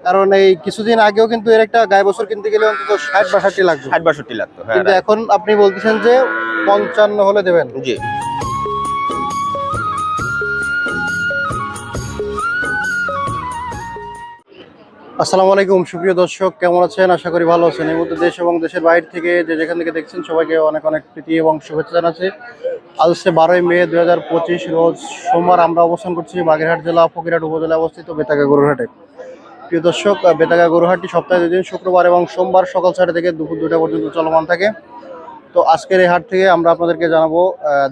কারণ এই কিছুদিন আগেও কিন্তু এর একটা গায়ে বছর কিনতে গেলে অন্তত ষাট বাষট্টি লাগবে। ষাট বাষট্টি লাগতো হ্যাঁ কিন্তু এখন আপনি বলতেছেন যে পঞ্চান্ন হলে দেবেন। জি। আসসালামু আলাইকুম সুপ্রিয় দর্শক কেমন আছেন? আশা করি ভালো আছেন। এই মধ্যে দেশ এবং দেশের বাইরে থেকে যে যেখান থেকে দেখছেন সবাইকে অনেক অনেক প্রীতি এবং শুভেচ্ছা জানাচ্ছি। আজ হচ্ছে বারোই মে দু হাজার পঁচিশ রোজ সোমবার আমরা অবস্থান করছি বাগেরহাট জেলা ফকিরহাট উপজেলায় অবস্থিত বেতাগা গরুরহাটে। প্রিয় দর্শক বেতাগা গরুহাটটি সপ্তাহে দুদিন শুক্রবার এবং সোমবার সকাল ছয়টা থেকে দুপুর দুটা পর্যন্ত চলমান থাকে। তো আজকের এই হাট থেকে আমরা আপনাদেরকে জানাব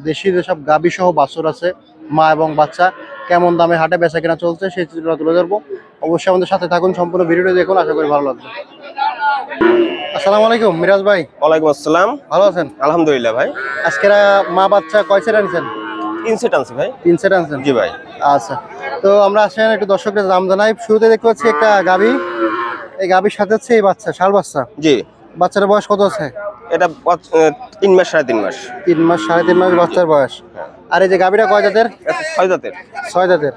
দেশি যেসব গাবি সহ বাছুর আছে মা এবং বাচ্চা কেমন দামে হাটে বেচা কেনা চলছে সেই চিত্রটা তুলে ধরবো। অবশ্যই আমাদের সাথে থাকুন সম্পূর্ণ ভিডিওটি দেখুন আশা করি ভালো লাগবে। আসসালামু আলাইকুম মিরাজ ভাই। ওয়ালাইকুম আসসালাম। ভালো আছেন? আলহামদুলিল্লাহ ভাই। আজকের মা বাচ্চা কয় সেট আনছেন? তিন সেট আনছি ভাই। তিন সেট আনছেন জি ভাই। আচ্ছা। তো আমরা আসেন একটু দর্শকদের দাম জানাই। শুরুতে দেখতে পাচ্ছি একটা গাবি এই গাবির সাথে হচ্ছে এই বাচ্চা শাল বাচ্চা? জি। বাচ্চার বয়স কত আছে? এটা তিন মাস সাড়ে তিন মাস। তিন মাস সাড়ে তিন মাস বাচ্চার বয়স। হ্যাঁ। আর এই যে গাবিটা কয় জাতের? ছয় জাতের। ছয় জাতের।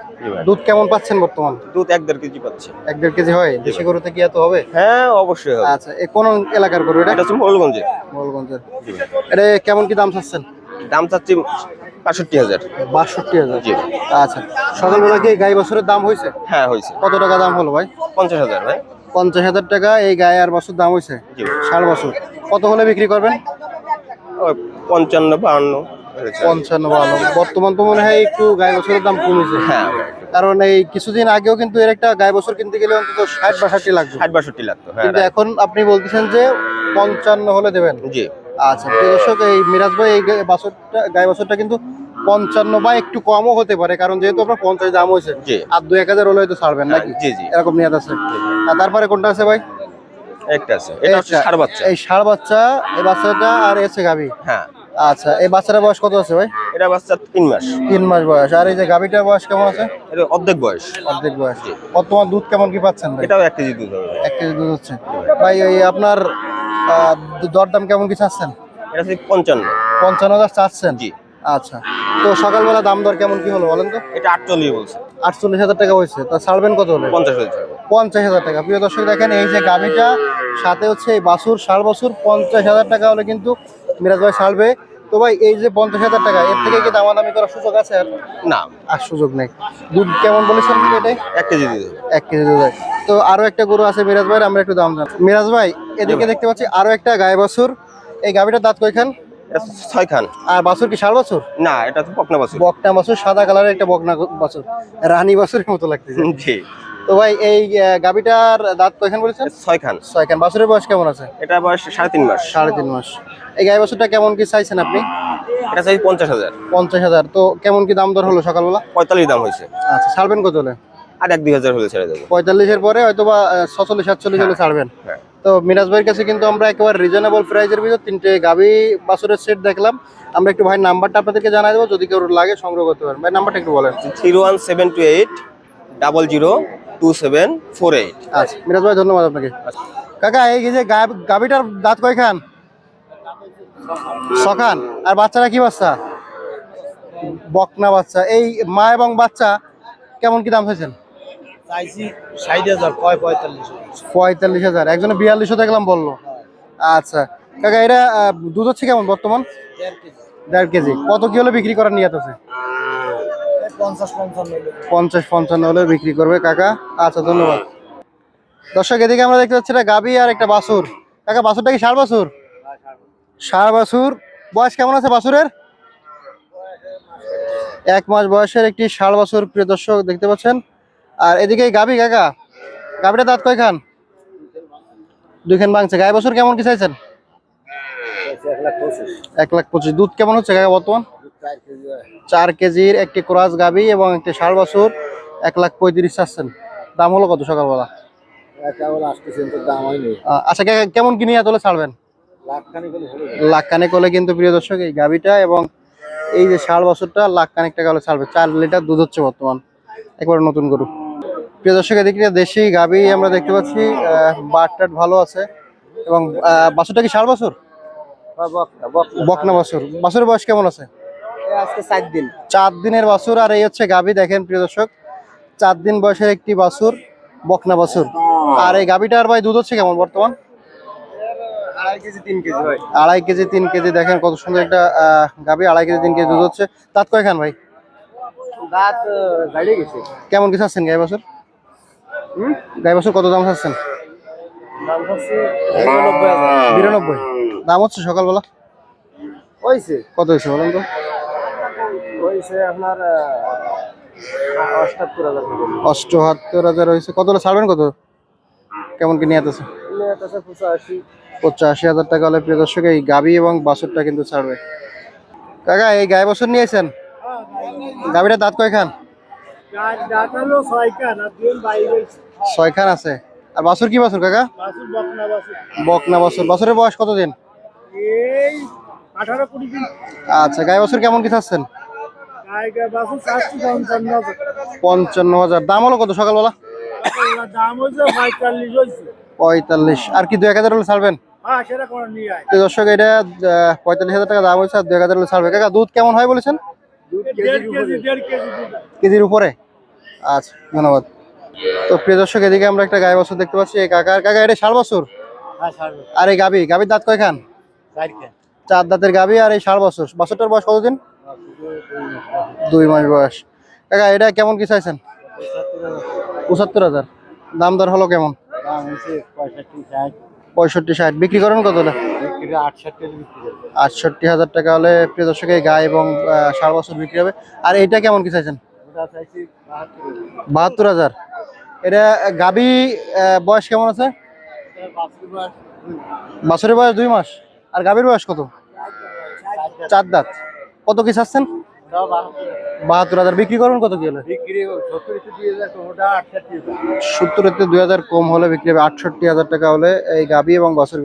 দুধ কেমন পাচ্ছেন বর্তমান? দুধ এক দেড় কেজি পাচ্ছে। এক দেড় কেজি হয়? দেশি গরুতে কি এত হবে? হ্যাঁ অবশ্যই হবে। আচ্ছা এ কোন এলাকার গরু এটা? হচ্ছে মোড়লগঞ্জে মোবাইলগঞ্জের এটা কেমন কি দাম চাচ্ছেন? দাম চাচ্ছি বাষট্টি হাজার। বাষট্টি হাজার। জি। আচ্ছা সকালবেলা কি গাই বছরের দাম হয়েছে? হ্যাঁ হয়েছে। কত টাকা দাম হলো ভাই? পঞ্চাশ হাজার ভাই। পঞ্চাশ হাজার টাকা এই গায়ে আর বছর দাম হয়েছে? জি। ষাট বছর। কত হলে বিক্রি করবেন? পঞ্চান্ন বাহান্ন পঞ্চান্ন বান্ন বর্তমান তো মনে হয় একটু গায়ে বছরের দাম কমেছে। হ্যাঁ কারণ এই কিছুদিন আগেও কিন্তু এর একটা গায়ে বছর কিনতে গেলে অন্তত ষাট বাষট্টি লাগবে ষাট বাষট্টি লাগতো হ্যাঁ কিন্তু এখন আপনি বলতেছেন যে পঞ্চান্ন হলে দেবেন। জি। আচ্ছা প্রিয় দর্শক এই মিরাজ ভাই এই বাছরটা গায়ে বছরটা কিন্তু পঞ্চান্ন বা একটু কমও হতে পারে কারণ যেহেতু আপনার পঞ্চাশ দাম হয়েছে আর দু এক হাজার হলে হয়তো ছাড়বেন নাকি? জি জি। এরকম নিয়াদ আছে। আর তারপরে কোনটা আছে ভাই? একটা আছে এটা হচ্ছে এইটা। সার বাচ্চা। এই ষাড় বাচ্চা এই বাচ্চাটা আর এসে গাবি। হ্যাঁ। আচ্ছা এই বাচ্চাটার বয়স কত আছে ভাই? এটা বাচ্চা তিন মাস। তিন মাস বয়স। আর এই যে বয়স কেমন আছে? এটা অর্ধেক বয়স। অর্ধেক বয়স। দুধ কেমন কি পাচ্ছেন ভাই? এটাও এক কেজি দুধ হবে। এক কেজি দুধ হচ্ছে। ভাই এই আপনার দরদাম কেমন কি চাচ্ছেন? এটা হচ্ছে পঞ্চান্ন। পঞ্চান্ন হাজার চাচ্ছেন? জি। আচ্ছা। তো সকালবেলা দাম দর কেমন কি হলো বলেন তো? এটা আটচল্লিশ বলছে। আটচল্লিশ হাজার টাকা হয়েছে। তা ছাড়বেন কত হলো? পঞ্চাশ হাজার পঞ্চাশ হাজার টাকা। প্রিয় দর্শক দেখেন এই যে গাড়িটা সাথে হচ্ছে এই বাসুর ষাট বছর পঞ্চাশ হাজার টাকা হলে কিন্তু মিরাজ ভাই ছাড়বে। তো ভাই এই যে পঞ্চাশ হাজার টাকা এর থেকে কি দামাদামি করার সুযোগ আছে আর? না। আর সুযোগ নেই। দুধ কেমন বলেছেন এটাই? এক কেজি দুধ। এক কেজি দুধ তো আরও একটা গরু আছে মিরাজ ভাই আমরা একটু দাম জান মিরাজ ভাই এদিকে দেখতে পাচ্ছি আরও একটা গায়ে বাছুর। এই গাভিটার দাঁত কয়খান? ছয় খান আর বাছুর কি ষাট বছর? না এটা তো পকনা বাছুর। বাছুর সাদা কালারের একটা বকনা বাছুর। রানী বাছুরের মতো লাগতেছে। জি। তো ভাই এই গাভিটার দাঁত কয়খান বলেছেন? ছয় খান ছয়খান। বাছুরের বয়স কেমন আছে? এটা বয়স সাড়ে তিন মাস। সাড়ে তিন মাস। এই গাই বাছুরটা কেমন কি চাইছেন আপনি? এটা চাই পঞ্চাশ হাজার। পঞ্চাশ হাজার। তো কেমন কি দাম দর হলো সকালবেলা? পঁয়তাল্লিশ দাম হয়েছে। আচ্ছা ছাড়বেন কত হলে? আর এক দুই হাজার হলে ছেড়ে দেবো। পঁয়তাল্লিশের পরে হয়তো বা ছচল্লিশ সাতচল্লিশ হলে ছাড়বেন। হ্যাঁ। তো মিরাজ ভাইয়ের কাছে কিন্তু আমরা একেবারে রিজনেবল প্রাইজের ভিতর তিনটে গাভি বাছুরের সেট দেখলাম। আমরা একটু ভাই নাম্বারটা আপনাদেরকে জানাই দেবো যদি কেউ লাগে সংগ্রহ করতে পারেন। ভাই নাম্বারটা একটু বলেন। Three one seven two eight double zero two seven four eight. আচ্ছা মিরাজ ভাই ধন্যবাদ আপনাকে। কাকা এই যে গাব- গাভিটার দাঁত কয়খান? সখান আর বাচ্চারা কি বাচ্চা? বকনা বাচ্চা। এই মা এবং বাচ্চা কেমন কি দাম কয় পঁয়তাল্লিশ হাজার। একজনে বিয়াল্লিশশো দেখলাম বলল। আচ্ছা। কাকা এটা দুধ হচ্ছে কেমন বর্তমান? দেড় কেজি। কত কি হলে বিক্রি করার নিয়ত আছে? পঞ্চাশ পঞ্চান্ন হলো। বিক্রি করবে কাকা। আচ্ছা ধন্যবাদ। দর্শক এদিকে আমরা দেখতে পাচ্ছি একটা গাবি আর একটা বাছুর। কাকা বাছুরটা কি ষাড় বাছুর? ষাড় বাছুর। বয়স কেমন আছে বাছুরের? এক মাস বয়সের একটি ষাড় বাছুর প্রিয় দর্শক দেখতে পাচ্ছেন। আর এদিকে গাবি কাকা। গাবিটা দাঁত কয়খান? দুইখান ভাঙছে। গায়ে বছর কেমন কি চাইছেন? এক লাখ পঁচিশ। দুধ কেমন হচ্ছে কাকা বর্তমান? চার কেজি চার কেজির একটি ক্রস গাবি এবং একটি ষাড় বছর। এক লাখ পঁয়ত্রিশ চাচ্ছেন। দাম হলো কত সকালবেলা? আচ্ছা কেমন কিনে তোলে ছাড়বেন? লাখ খানিক হলে কিন্তু প্রিয় দর্শক এই গাবিটা এবং এই যে ষাড় বছরটা লাখ কানেক টাকা হলে ছাড়বে। চার লিটার দুধ হচ্ছে বর্তমান একবারে নতুন গরু। প্রিয় দর্শক এদিকে দেশি গাবি আমরা দেখতে পাচ্ছি বাট টাট ভালো আছে এবং বাছুরটা কি ষাড় বছর? বকনা বাছুর। বাছুরের বয়স কেমন আছে? চার দিনের বাছুর আর এই হচ্ছে গাবি দেখেন প্রিয় দর্শক চার দিন বয়সের একটি বাছুর বকনা বাছুর। আর এই গাবিটার ভাই দুধ হচ্ছে কেমন বর্তমান? আড়াই কেজি তিন কেজি দেখেন কত সুন্দর একটা গাবি আড়াই কেজি তিন কেজি দুধ হচ্ছে। তাত কয়খান ভাই? কেমন কি চাচ্ছেন গাই বছর? গাই বছর কত দাম চাচ্ছেন? হাজার। বিরানব্বই? দাম হচ্ছে সকালবেলা? হয়েছে কত হয়েছে বলেন তো? হয়েছে আপনার অষ্টাত্তর হাজার। হয়েছে কত ছাড়বেন কত? কেমন কি নিয়ে আছে? পঁচাশি। পঁচাশি হাজার টাকা হলে প্রিয় দর্শক এই গাবি এবং বাছুরটা কিন্তু ছাড়বে। কাকা এই গায়ে বছর নিয়েছেন গাবিটা দাঁত কয়খান? ছয়খান আছে। আর বাছুর কি বাছুর কাকা? বকনা বাছুর। বাছুরের বয়স কতদিন? আচ্ছা গায়ে বছর কেমন কি চারশো পঞ্চান্ন হাজার। দাম হলো কত সকালবেলা? দাম হয়েছে। পঁয়তাল্লিশ। আর কি দু এক হাজার হলে ছাড়বেন? হ্যাঁ দর্শক এটা পঁয়তাল্লিশ হাজার টাকা দাম হয়েছে আর দু এক হাজার হলে ছাড়বে। কাকা দুধ কেমন হয় বলেছেন? কেজির উপরে। আচ্ছা ধন্যবাদ। তো প্রিয় দর্শক এদিকে আমরা একটা গায়ে বছর দেখতে পাচ্ছি। এই কাকার কাকা এটা ষাট বছর? হ্যাঁ আর এই গাবি গাবির দাঁত কয়খান? চার দাঁতের গাবি আর এই ষাট বছর। বছরটার বয়স কতদিন? দুই মাস বয়স। কাকা এটা কেমন কি চাইছেন? পঁচাত্তর হাজার। দাম দর হলো কেমন? পঁয়ষট্টি ষাট। বিক্রি করেন কত হলে? আটষট্টি হাজার টাকা হলে প্রিয় গায়ে এবং ষাট বছর বিক্রি হবে। আর কেমন চাইছেন? বাহাত্তর হাজার। এটা বয়স কেমন আছে? বাছুর বছরের বয়স দুই মাস। আর গাভীর বয়স কত? চার দাঁত। কত কি চাচ্ছেন? বাহাত্তর হাজার। বিক্রি করবেন কত কি হলে? বিক্রি সত্তর একটু দিয়ে যাক ওটা আটষট্টি দুই হাজার কম হলে বিক্রি হবে আটষট্টি হাজার টাকা হলে এই গাভী এবং বছর